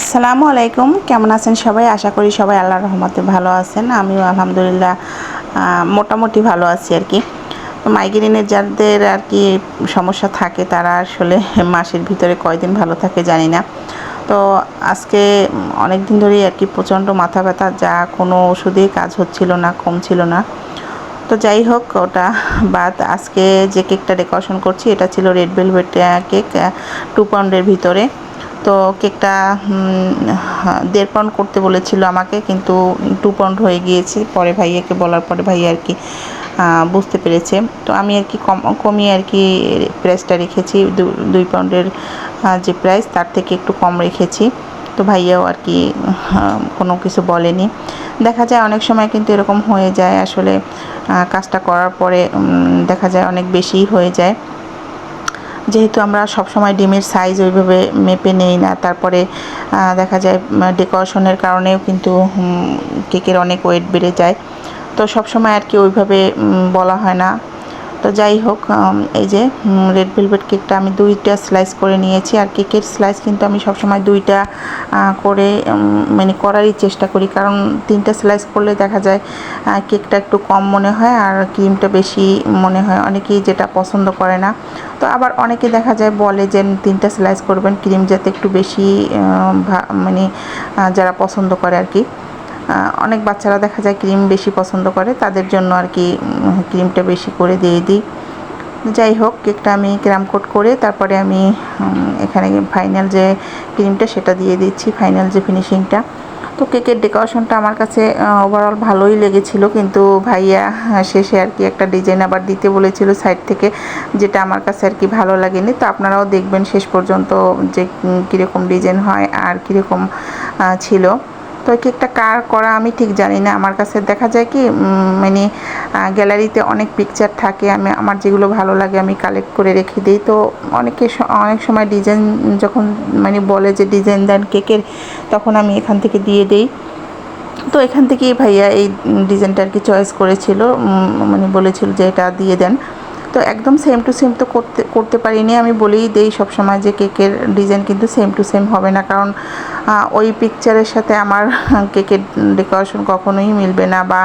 আসসালামু আলাইকুম। কেমন আছেন সবাই? আশা করি সবাই আল্লাহর রহমতে ভালো আছেন। আমিও আলহামদুলিল্লাহ মোটামুটি ভালো আছি আর কি। মাইগ্রেনের যাদের আর কি সমস্যা থাকে, তারা আসলে মাসের ভিতরে কয়দিন ভালো থাকে জানি না। তো আজকে অনেক দিন ধরেই আর কি প্রচণ্ড মাথা ব্যথা, যা কোনো ওষুধেই কাজ হচ্ছিল না, কমছিল না। তো যাই হোক, ওটা বাদ। আজকে যে কেকটা ডেকোরেশন করছি, এটা ছিল রেড ভেলভেট কেক টু পাউন্ডের ভিতরে। তো কেকটা দেড় পাউন্ড করতে বলেছিল আমাকে, কিন্তু টু পাউন্ড হয়ে গিয়েছে। পরে ভাইয়াকে বলার পরে ভাইয়া আর কি বুঝতে পেরেছে। তো আমি আর কি কম, কমিয়ে আর কি প্রাইসটা রেখেছি। দুই পাউন্ডের যে প্রাইস, তার থেকে একটু কম রেখেছি। তো ভাইয়াও আর কি কোনো কিছু বলেনি। দেখা যায় অনেক সময় কিন্তু এরকম হয়ে যায় আসলে কাজটা করার পরে দেখা যায় অনেক বেশিই হয়ে যায়। যেহেতু আমরা সব সময় ডিমের সাইজ ওইভাবে মেপে নেই না, তারপরে দেখা যায় ডেকোরেশনের কারণেও কিন্তু কেকের অনেক ওয়েট বেড়ে যায়। তো সব সময় আর কি ওইভাবে বলা হয় না। তো যাই হোক এই যে রেড ভেলভেট কেকটা আমি দুইটা স্লাইস করে নিয়েছি। আর কেকের স্লাইস কিন্তু আমি সবসময় দুইটা করে মানে করারই চেষ্টা করি। কারণ তিনটা স্লাইস করলে দেখা যায় কেকটা একটু কম মনে হয় আর ক্রিমটা বেশি মনে হয়। অনেকেই যেটা পছন্দ করে না। তো আবার অনেকে দেখা যায় বলে যে, তিনটা স্লাইস করবেন ক্রিম যাতে একটু বেশি মানে যারা পছন্দ করে আর কি। অনেক বাচ্চারা দেখা যায় ক্রিম বেশি পছন্দ করে, তাদের জন্য আর কি ক্রিমটা বেশি করে দিয়ে দিই। যাই হোক, কেকটা আমি ক্রাম কোট করে তারপরে আমি এখানে ফাইনাল যে ক্রিমটা সেটা দিয়ে দিচ্ছি, ফাইনাল যে ফিনিশিংটা। তো কেকের ডেকোরেশনটা আমার কাছে ওভারঅল ভালোই লেগেছিল, কিন্তু ভাইয়া শেষে আর কি একটা ডিজাইন আবার দিতে বলেছিল সাইড থেকে, যেটা আমার কাছে আর কি ভালো লাগেনি। তো আপনারাও দেখবেন শেষ পর্যন্ত যে কীরকম ডিজাইন হয় আর কীরকম ছিল। তো কেকটা কার করা আমি ঠিক জানি না। আমার কাছে দেখা যায় কি মানে গ্যালারিতে অনেক পিকচার থাকে, আমি, আমার যেগুলো ভালো লাগে আমি কালেক্ট করে রেখে দিই। তো অনেকে অনেক সময় ডিজাইন যখন মানে বলে যে ডিজাইন দেন কেকের, তখন আমি এখান থেকে দিয়ে দেই। তো এখান থেকেই ভাইয়া এই ডিজাইনটা আর কি চয়েস করেছিল মানে বলেছিল যে এটা দিয়ে দেন। তো একদম সেম টু সেম তো করতে করতে পারিনি। আমি বলেই দেই সবসময় যে কেকের ডিজাইন কিন্তু সেম টু সেম হবে না। কারণ ওই পিকচারের সাথে আমার কেকের ডেকোরেশন কখনোই মিলবে না বা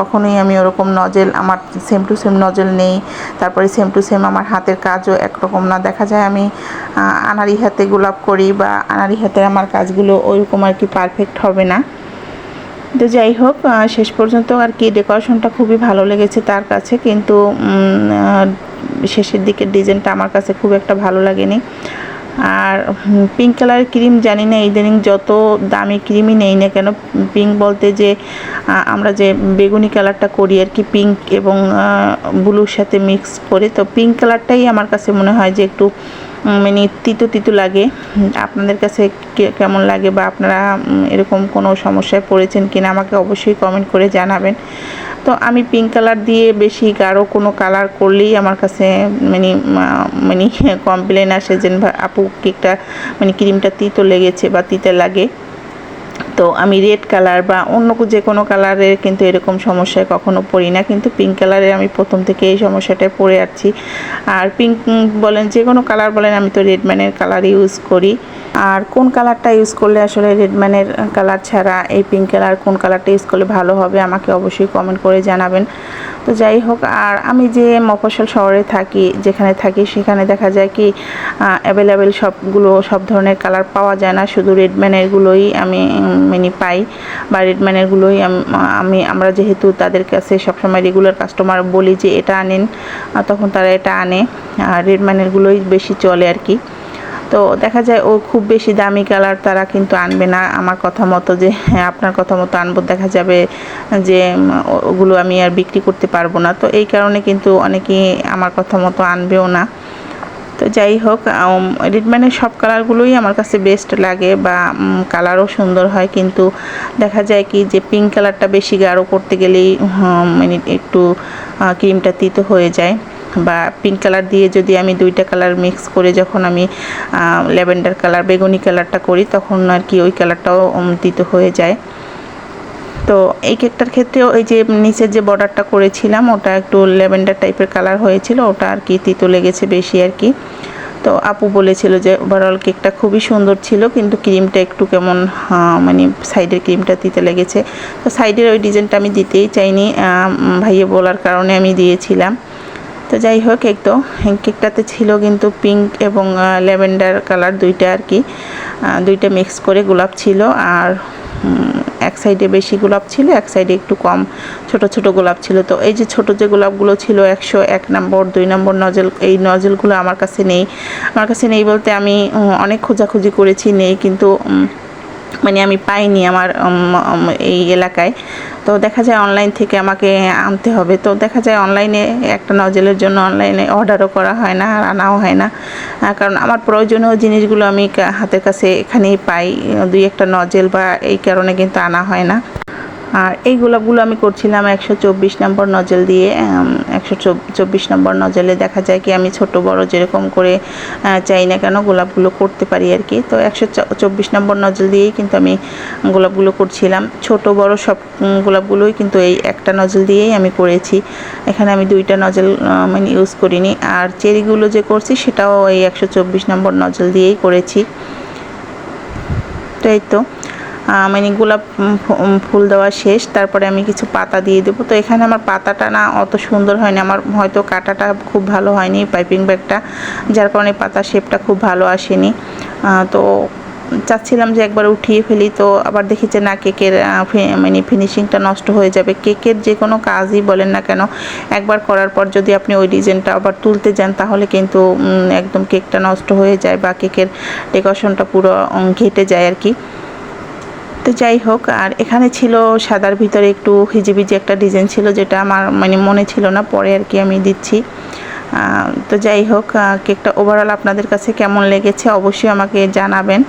কখনোই আমি ওরকম নজেল আমার সেম টু সেম নজেল নেই। তারপরে সেম টু সেম আমার হাতের কাজও একরকম না। দেখা যায় আমি আনারি হাতে গোলাপ করি বা আনারি হাতের আমার কাজগুলো ওইরকম আর কি পারফেক্ট হবে না। তো যাই হোক শেষ পর্যন্ত আর কি ডেকোরেশনটা খুবই ভালো লেগেছে তার কাছে, কিন্তু শেষের দিকের ডিজাইনটা আমার কাছে খুব একটা ভালো লাগেনি। আর পিঙ্ক কালারের ক্রিম জানি না, ইদানিং যত দামি ক্রিমই নেই না কেন পিঙ্ক বলতে যে আমরা যে বেগুনি কালারটা করি আর কি পিঙ্ক এবং ব্লুর সাথে মিক্স করে, তো পিঙ্ক কালারটাই আমার কাছে মনে হয় যে একটু মানে তিতো তিতো লাগে। আপনাদের কাছে কেমন লাগে বা আপনারা এরকম কোনো সমস্যায় পড়েছেন কিনা আমাকে অবশ্যই কমেন্ট করে জানাবেন। তো আমি পিঙ্ক কালার দিয়ে বেশি গাঢ় কোনো কালার করলেই আমার কাছে মানে মানে কমপ্লেন আসে যে, আপু কেকটা মানে ক্রিমটা তিতো লেগেছে বা তিতে লাগে। তো আমি রেড কালার বা অন্য যে কোনো কালারের কিন্তু এরকম সমস্যায় কখনো পড়ি না। কিন্তু পিঙ্ক কালারে আমি প্রথম থেকে এই সমস্যাটায় পড়ে আছি। আর পিঙ্ক বলেন যে কোনো কালার বলেন আমি তো রেডম্যানের কালার ইউজ করি। আর কোন কালারটা ইউজ করলে আসলে রেডম্যানের কালার ছাড়া এই পিঙ্ক কালার কোন কালারটা ইউজ করলে ভালো হবে আমাকে অবশ্যই কমেন্ট করে জানাবেন। তো যাই হোক, আর আমি যে মফস্বল শহরে থাকি, যেখানে থাকি, সেখানে দেখা যায় কি অ্যাভেলেবেল সবগুলো, সব ধরনের কালার পাওয়া যায় না। শুধু রেডম্যানেরগুলোই আমি মানে পাই বা রেডম্যানেরগুলোই আমি আমরা যেহেতু তাদের কাছে সবসময় রেগুলার কাস্টমার বলি যে এটা আনেন তখন তারা এটা আনে। আর রেডম্যানেরগুলোই বেশি চলে আর কি। তো দেখা যায় ও খুব বেশি দামি কালার তারা কিন্তু আনবে না আমার কথা মতো যে হ্যাঁ আপনার কথা মতো আনব, দেখা যাবে যে, ওগুলো আমি আর বিক্রি করতে পারব না। তো এই কারণে কিন্তু অনেকেই আমার কথা মতো আনবেও না। তো যাই হোক রেডম্যানের সব কালারগুলোই আমার কাছে বেস্ট লাগে বা কালারও সুন্দর হয়। কিন্তু দেখা যায় কি যে পিঙ্ক কালারটা বেশি গাঢ় করতে গেলেই মানে একটু ক্রিমটা তিতো হয়ে যায়। বা পিঙ্ক কালার দিয়ে যদি আমি দুইটা কালার মিক্স করে যখন আমি ল্যাভেন্ডার কালার বেগুনি কালারটা করি, তখন আর কি ওই কালারটাও তিতো হয়ে যায়। তো এই কেকটার ক্ষেত্রেও এই যে নিচের যে বর্ডারটা করেছিলাম, ওটা একটু ল্যাভেন্ডার টাইপের কালার হয়েছিল, ওটা আর কি তিতো লেগেছে বেশি আর কি। তো আপু বলেছিল যে ওভারঅল কেকটা খুবই সুন্দর ছিল, কিন্তু ক্রিমটা একটু কেমন মানে সাইডের ক্রিমটা দিতে লেগেছে। তো সাইডের ওই ডিজাইনটা আমি দিতেই চাইনি ভাইয়ে বলার কারণে আমি দিয়েছিলাম। তো যাই হোক কেক তো কেকটাতে ছিল কিন্তু পিঙ্ক এবং ল্যাভেন্ডার কালার দুইটা আর কি। দুইটা মিক্স করে গোলাপ ছিল আর এক সাইডে বেশি গোলাপ ছিল, এক সাইডে একটু কম ছোট ছোট গোলাপ ছিল। তো এই যে ছোট যে গোলাপগুলো ছিল, একশো এক নম্বর দুই নম্বর নজল এই নজলগুলো আমার কাছে নেই। আমার কাছে নেই বলতে আমি অনেক খোঁজাখুঁজি করেছি, নেই কিন্তু মানে আমি পাইনি আমার এই এলাকায়। তো দেখা যায় অনলাইন থেকে আমাকে আনতে হবে। তো দেখা যায় অনলাইনে একটা নজেলের জন্য অনলাইনে অর্ডারও করা হয় না আর আনাও হয় না। কারণ আমার প্রয়োজনীয় জিনিসগুলো আমি হাতের কাছে এখানেই পাই। দুই একটা নজেল বা এই কারণে কিন্তু আনা হয় না। আর এই গোলাপগুলো আমি করছিলাম একশো চব্বিশ নম্বর নজল দিয়ে একশো চব্বিশ নম্বর নজলে দেখা যায় কি আমি ছোট বড় যেরকম করে চাই না কেন গোলাপগুলো করতে পারি আর কি। তো একশো চব্বিশ নম্বর নজল দিয়েই কিন্তু আমি গোলাপগুলো করছিলাম। ছোট বড় সব গোলাপগুলোই কিন্তু এই একটা নজল দিয়েই আমি করেছি। এখানে আমি দুইটা নজল মানে ইউজ করিনি। আর চেরিগুলো যে করছি সেটাও এই একশো চব্বিশ নম্বর নজল দিয়েই করেছি। তো এই তো। মানে গোলাপ ফুল দেওয়া শেষ। তারপরে আমি কিছু পাতা দিয়ে দেবো। তো এখানে আমার পাতাটা না অত সুন্দর হয়নি। আমার হয়তো কাটাটা খুব ভালো হয়নি, পাইপিং ব্যাগটা, যার কারণে পাতা শেপটা খুব ভালো আসেনি। তো চাচ্ছিলাম যে একবার উঠিয়ে ফেলি। তো আবার দেখি যে না, কেকের মানে ফিনিশিংটা নষ্ট হয়ে যাবে। কেকের যে কোনো কাজই বলেন না কেন, একবার করার পর যদি আপনি ওই ডিজাইনটা আবার তুলতে যান, তাহলে কিন্তু একদম কেকটা নষ্ট হয়ে যায় বা কেকের ডেকোরেশনটা পুরো ঘেটে যায় আর কি। তো যাই হোক, আর এখানে ছিল সাদার ভিতরে একটু হিজিবিজি একটা ডিজাইন ছিল যেটা আমার মানে মনে ছিল না, পরে আর কি আমি দিচ্ছি। তো যাই হোক কেকটা ওভারঅল আপনাদের কাছে কেমন লেগেছে অবশ্যই আমাকে জানাবেন।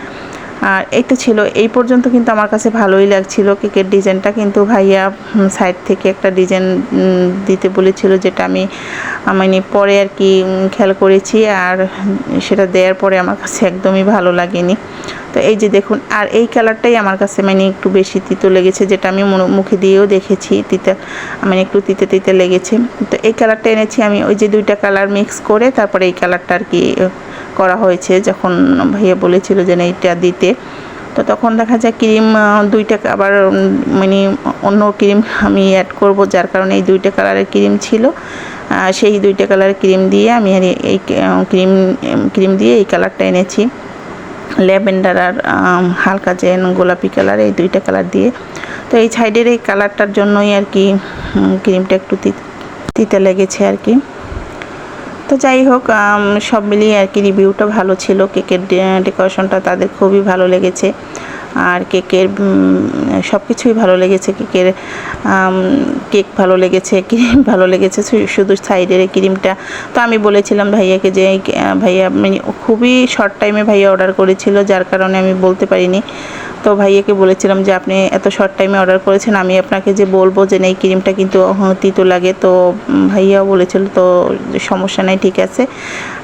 আর এই তো ছিল, এই পর্যন্ত কিন্তু আমার কাছে ভালোই লাগছিল কেকের ডিজাইনটা, কিন্তু ভাইয়া সাইড থেকে একটা ডিজাইন দিতে বলেছিল যেটা আমি মানে পরে আর কি খেয়াল করেছি, আর সেটা দেওয়ার পরে আমার কাছে একদমই ভালো লাগেনি। তো এই যে দেখুন, আর এই কালারটাই আমার কাছে মানে একটু বেশি তিতো লেগেছে, যেটা আমি মুখে দিয়েও দেখেছি, তিতা মানে একটু তিতে তিতে লেগেছে। তো এই কালারটা এনেছি আমি, ওই যে দুইটা কালার মিক্স করে তারপরে এই কালারটা আর কি করা হয়েছে, যখন ভাইয়া বলেছিল যে না এইটা দিতে। তো তখন দেখা যায় ক্রিম দুইটা আবার মানে অন্য ক্রিম আমি অ্যাড করব, যার কারণে এই দুইটা কালারের ক্রিম ছিল। সেই দুইটা কালারের ক্রিম দিয়ে আমি এই ক্রিম ক্রিম দিয়ে এই কালারটা এনেছি। ল্যাভেন্ডার আর হালকা যে গোলাপি কালার, এই দুইটা কালার দিয়ে। তো এই সাইডের এই কালারটার জন্যই আর কি ক্রিমটা একটু তিতে লেগেছে আর কি। তো যাই হোক সব মিলিয়ে আর কি রিভিউটা ভালো ছিল। কেকের ডেকোরেশনটা তাদের খুবই ভালো লেগেছে। আর কেকের সব কিছুই ভালো লেগেছে। কেকের কেক ভালো লেগেছে, ক্রিম ভালো লেগেছে শুধু সাইডের ক্রিমটা। তো আমি বলেছিলাম ভাইয়াকে যে ভাইয়া মানে খুবই শর্ট টাইমে ভাইয়া অর্ডার করেছিল, যার কারণে আমি বলতে পারিনি। তো ভাইয়াকে বলেছিলাম যে আপনি এত শর্ট টাইমে অর্ডার করেছেন আমি আপনাকে যে বলব যে এই ক্রিমটা কিন্তু তিতো লাগে। তো ভাইয়াও বলেছিল তো সমস্যা নাই ঠিক আছে।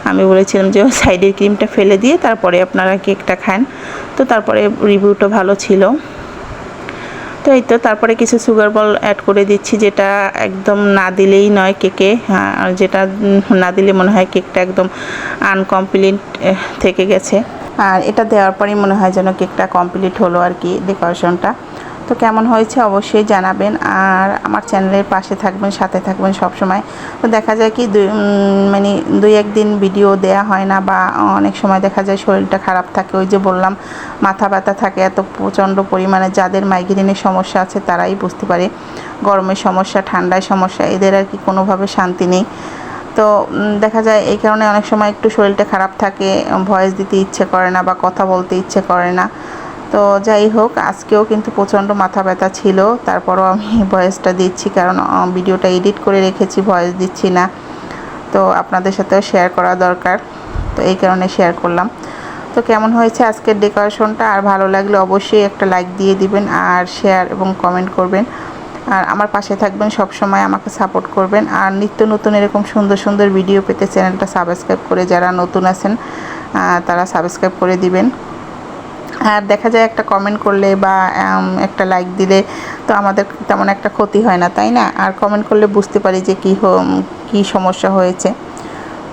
আমি বলেছিলাম যে সাইডের ক্রিমটা ফেলে দিয়ে তারপরে আপনারা কেকটা খান। তো তারপরে রিভিউটা ভালো ছিল। তো এই তো তারপরে কিছু সুগার বল অ্যাড করে দিচ্ছি যেটা একদম না দিলেই নয় কেকে হ্যাঁ, যেটা না দিলে মনে হয় কেকটা একদম আনকমপ্লিট থেকে গেছে। আর এটা দেওয়ার পরেই মনে হয় যেন কেকটা কমপ্লিট হলো আর কি ডেকোরেশনটা। তো কেমন হয়েছে অবশ্যই জানাবেন আর আমার চ্যানেলের পাশে থাকবেন, সাথে থাকবেন সব সময় তো দেখা যায় কি দুই মানে দুই একদিন ভিডিও দেয়া হয় না বা অনেক সময় দেখা যায় শরীরটা খারাপ থাকে। ওই যে বললাম, মাথা ব্যথা থাকে, এত প্রচণ্ড পরিমাণে যাদের মাইগ্রেনের সমস্যা আছে তারাই বুঝতে পারে। গরমের সমস্যা, ঠান্ডায় সমস্যা, এদের আর কি কোনোভাবে শান্তি নেই। তো দেখা যায় এই কারণে অনেক সময় একটু শরীরটা খারাপ থাকে ভয়েস দিতে ইচ্ছে করে না বা কথা বলতে ইচ্ছে করে না। তো যাই হোক, আজকেও কিন্তু প্রচণ্ড মাথা ব্যথা ছিল, তারপরও আমি ভয়েসটা দিচ্ছি কারণ ভিডিওটা এডিট করে রেখেছি, ভয়েস দিচ্ছি না। তো আপনাদের সাথেও শেয়ার করা দরকার, তো এই কারণে শেয়ার করলাম। তো কেমন হয়েছে আজকের ডেকোরেশনটা? আর ভালো লাগলে অবশ্যই একটা লাইক দিয়ে দিবেন, আর শেয়ার এবং কমেন্ট করবেন। আর আমার পাশে থাকবেন সব সময় আমাকে সাপোর্ট করবেন। আর নিত্য নতুন এরকম সুন্দর সুন্দর ভিডিও পেতে চ্যানেলটা সাবস্ক্রাইব করে যারা নতুন আছেন তারা সাবস্ক্রাইব করে দিবেন। আর দেখা যায় একটা কমেন্ট করলে বা একটা লাইক দিলে তো আমাদের তেমন একটা ক্ষতি হয় না, তাই না? আর কমেন্ট করলে বুঝতে পারি যে কী কী সমস্যা হয়েছে।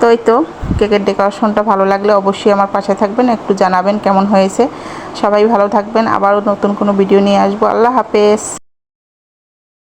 তো এই তো কেকের ডেকোরেশনটা ভালো লাগলে অবশ্যই আমার পাশে থাকবেন, একটু জানাবেন কেমন হয়েছে। সবাই ভালো থাকবেন, আবারও নতুন কোনো ভিডিও নিয়ে আসব। আল্লাহ হাফেজ।